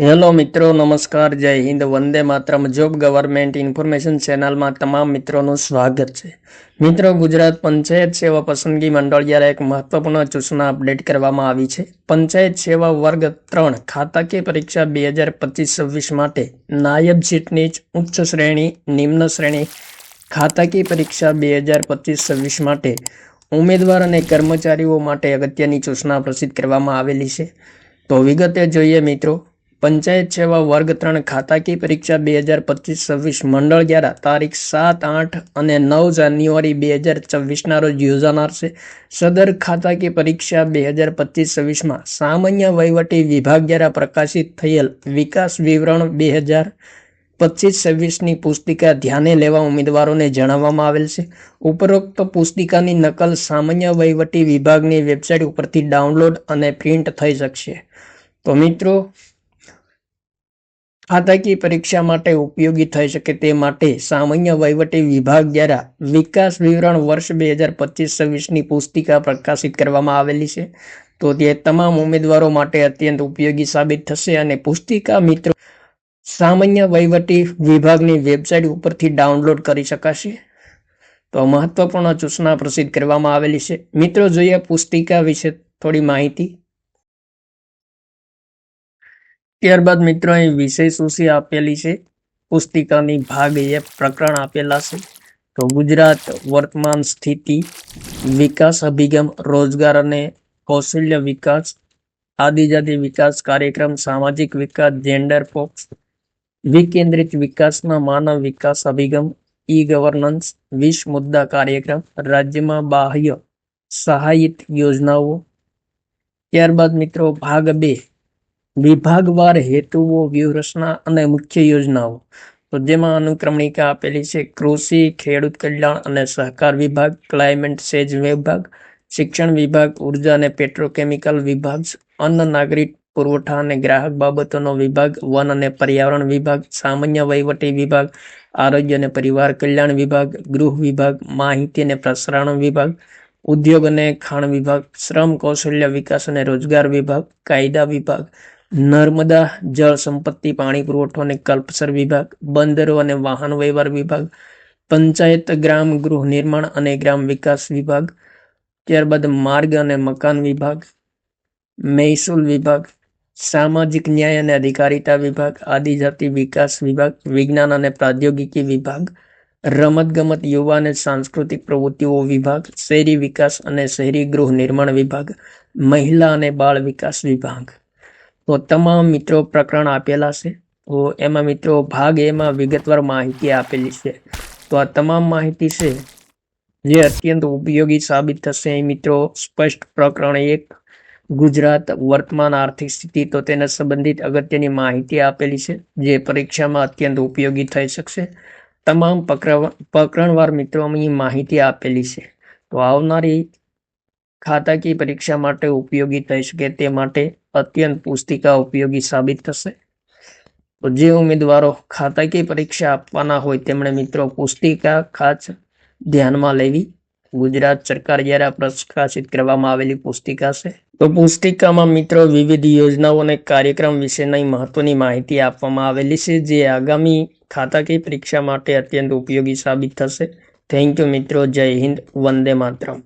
Hello મિત્રો, નમસ્કાર, જય હિન્દ, વંદે માતરમ. જોબ ગવર્મેન્ટ ઇન્ફોર્મેશન ચેનલમાં તમામ મિત્રોનું સ્વાગત છે. મિત્રો, ગુજરાત પંચાયત સેવા પસંદગી મંડળ દ્વારા એક મહત્વપૂર્ણ સૂચના અપડેટ કરવામાં આવી છે, પંચાયત સેવા વર્ગ ત્રણ ખાતાકીય પરીક્ષા બે હજાર પચીસ છવ્વીસ માટે નાયબ સીટની ઉચ્ચ શ્રેણી, નિમ્ન શ્રેણી ખાતાકીય પરીક્ષા બે હજાર પચીસ છવ્વીસ માટે ઉમેદવાર અને કર્મચારીઓ માટે અગત્યની સૂચના પ્રસિદ્ધ કરવામાં આવેલી છે. તો વિગતે જોઈએ મિત્રો પંચાયત સેવા વર્ગ ત્રણ ખાતાકીય પરીક્ષા બે હજાર પચીસ છવ્વીસ મંડળ દ્વારા તારીખ સાત આઠ અને નવ જાન્યુઆરી બે હજાર છવ્વીસના રોજ યોજાનાર છે. સદર ખાતાકીય પરીક્ષા બે હજાર પચીસ છવ્વીસમાં સામાન્ય વહીવટી વિભાગ દ્વારા પ્રકાશિત થયેલ વિકાસ વિવરણ બે હજાર પચીસ છવ્વીસની પુસ્તિકા ધ્યાને લેવા ઉમેદવારોને જણાવવામાં આવેલ છે. ઉપરોક્ત પુસ્તિકાની નકલ સામાન્ય વહીવટી વિભાગની વેબસાઇટ ઉપરથી ડાઉનલોડ અને પ્રિન્ટ થઈ શકશે. તો મિત્રો ખાતાકીય પરીક્ષા માટે ઉપયોગી થઈ શકે તે માટે સામાન્ય વહીવટી વિભાગ દ્વારા વિકાસ વિવરણ વર્ષ બે હજાર પચીસ છવ્વીસની પુસ્તિકા પ્રકાશિત કરવામાં આવેલી છે. તો તે તમામ ઉમેદવારો માટે અત્યંત ઉપયોગી સાબિત થશે અને પુસ્તિકા મિત્રો સામાન્ય વહીવટી વિભાગની વેબસાઇટ ઉપરથી ડાઉનલોડ કરી શકાશે. તો મહત્વપૂર્ણ સૂચના પ્રસિદ્ધ કરવામાં આવેલી છે. મિત્રો, જોઈએ પુસ્તિકા વિશે થોડી માહિતી. ત્યારબાદ મિત્રો અહીં વિષય સૂચિ આપેલી છે? પુસ્તિકાની ભાગ એ પ્રકરણ આપેલા છે. તો ગુજરાત વર્તમાન સ્થિતિ, વિકાસ અભિગમ, રોજગાર અને કૌશલ્ય વિકાસ, આદિજાતિ વિકાસ કાર્યક્રમ, સામાજિક વિકાસ જેન્ડર ફોક્સ વિકેન્દ્રિત વિકાસના માનવ વિકાસ અભિગમ ઈ ગવર્નન્સ વીસ મુદ્દા કાર્યક્રમ, રાજ્યમાં બાહ્ય સહાયિત યોજનાઓ. ત્યારબાદ મિત્રો ભાગ બે વિભાગવાર હેતુઓ, વ્યૂહરચના અને મુખ્ય યોજનાઓ. તો જેમાં અનુક્રમણિકા આપેલી છે, કૃષિ, ખેડૂત કલ્યાણ અને સહકાર વિભાગ ક્લાઇમેટ સેજ વિભાગ, શિક્ષણ વિભાગ, ઊર્જા અને પેટ્રોકેમિકલ વિભાગ, અન્ન નાગરિક પુરવઠા અને ગ્રાહક બાબતોનો વિભાગ, વન અને પર્યાવરણ વિભાગ, સામાન્ય વહીવટી વિભાગ, આરોગ્ય અને પરિવાર કલ્યાણ વિભાગ, ગૃહ વિભાગ, માહિતી અને પ્રસારણ વિભાગ, ઉદ્યોગ અને ખાણ વિભાગ, શ્રમ કૌશલ્ય વિકાસ અને રોજગાર વિભાગ, કાયદા વિભાગ નર્મદા જળ સંપત્તિ, પાણી પુરવઠો અને કલ્પસર વિભાગ, બંદરો અને વાહન વ્યવહાર વિભાગ, પંચાયત, ગ્રામ ગૃહ નિર્માણ અને ગ્રામ વિકાસ વિભાગ, ત્યારબાદ માર્ગ અને મકાન વિભાગ, મહેસૂલ વિભાગ, સામાજિક ન્યાય અને અધિકારીતા વિભાગ, આદિજાતિ વિકાસ વિભાગ, વિજ્ઞાન અને પ્રાદ્યોગિકી વિભાગ, રમતગમત, યુવા અને સાંસ્કૃતિક પ્રવૃત્તિઓ વિભાગ, શહેરી વિકાસ અને શહેરી ગૃહ નિર્માણ વિભાગ, મહિલા અને બાળ વિકાસ વિભાગ. તો તમામ મિત્રો પ્રકરણ આપેલા છે. તો એમાં મિત્રો ભાગ એમાં વિગતવાર માહિતી આપેલી છે. તો આ તમામ માહિતી છે, જે અત્યંત ઉપયોગી સાબિત થશે. એ મિત્રો, સ્પષ્ટ પ્રકરણ એક, ગુજરાત વર્તમાન આર્થિક સ્થિતિ, તો તેના સંબંધિત અગત્યની માહિતી આપેલી છે, જે પરીક્ષામાં અત્યંત ઉપયોગી થઈ શકશે. તમામ પ્રકરણ પ્રકરણવાર મિત્રો અહીં માહિતી આપેલી છે. તો આવનારી ખાતાકીય પરીક્ષા માટે ઉપયોગી થઈ શકે તે માટે અત્યંત પુસ્તિકા ઉપયોગી સાબિત થશે. તો જે ઉમેદવારો ખાતાકીય પરીક્ષા આપવાના હોય તેમણે મિત્રો પુસ્તિકા ખાસ ધ્યાનમાં લેવી. ગુજરાત સરકાર દ્વારા પ્રકાશિત કરવામાં આવેલી પુસ્તિકા છે, તો પુસ્તિકામાં મિત્રો વિવિધ યોજનાઓ અને કાર્યક્રમ વિશેની મહત્વની માહિતી આપવામાં આવેલી છે, જે આગામી ખાતાકીય પરીક્ષા માટે અત્યંત ઉપયોગી સાબિત થશે. થેન્ક યુ મિત્રો, જય હિન્દ, વંદે માતરમ.